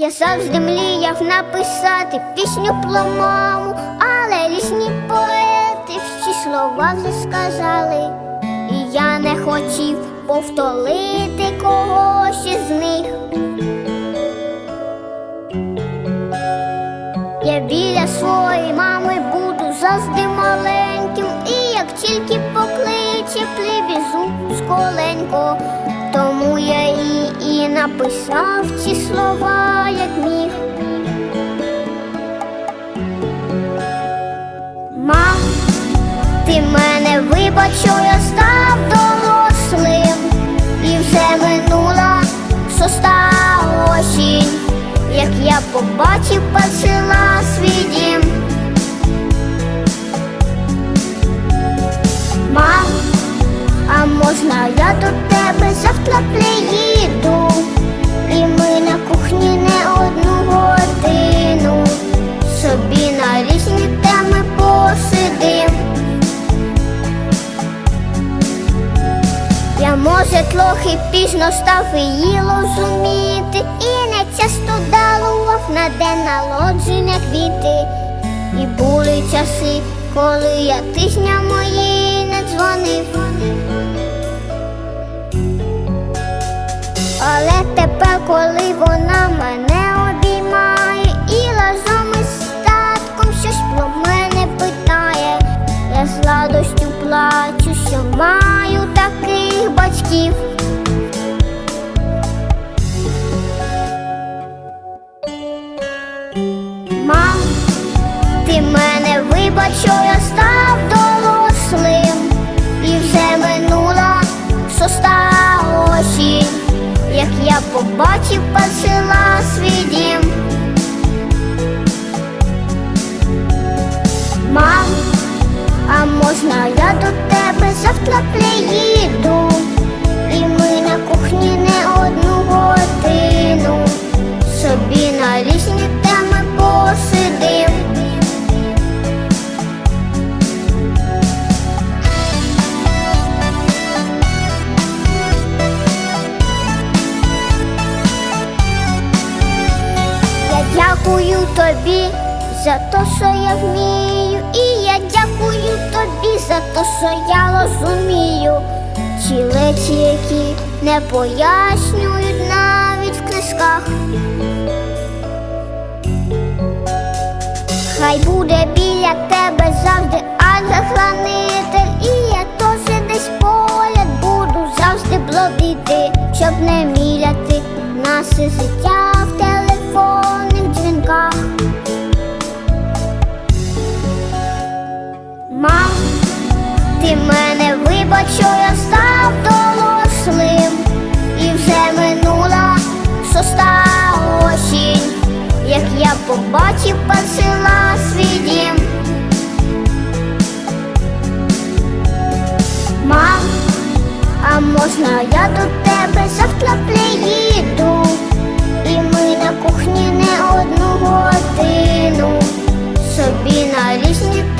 Я завжди мріяв написати пісню про маму, але лісні поети всі слова вже сказали, і я не хотів повторити когось із них. Я біля своєї мами буду завжди маленьким, і як тільки покличе, прибізу сколенько, тому я їй і написав ці слова, як міг. Мам, ти мене вибач, що я став дорослим, і вже минула соста осінь, як я побачив посила свій дім. Я може трохи пізно став її розуміти, і не часто дарував на день народження квіти. І були часи, коли я тижнями їй не дзвонив. Але тепер, коли вона мене що я став дорослим, і вже минула соста осінь, як я побачив посила свій дім. Мам, а можна я до тебе завтра приїду, і ми на кухні не одну годину собі на різні теми посидим. Тобі за те, що я вмію, і я дякую тобі за те, що я розумію. Ті речі, які не пояснюють навіть в книжках. Хай буде біля тебе завжди ангел-хранитель, і я теж десь поряд буду завжди бродити, щоб не міляти наше життя в телефонних що я став дорослим, і вже минула соста осінь, як я побачив посила свій дім. Мам, а можна я до тебе завтра приїду, і ми на кухні не одну годину собі на різні.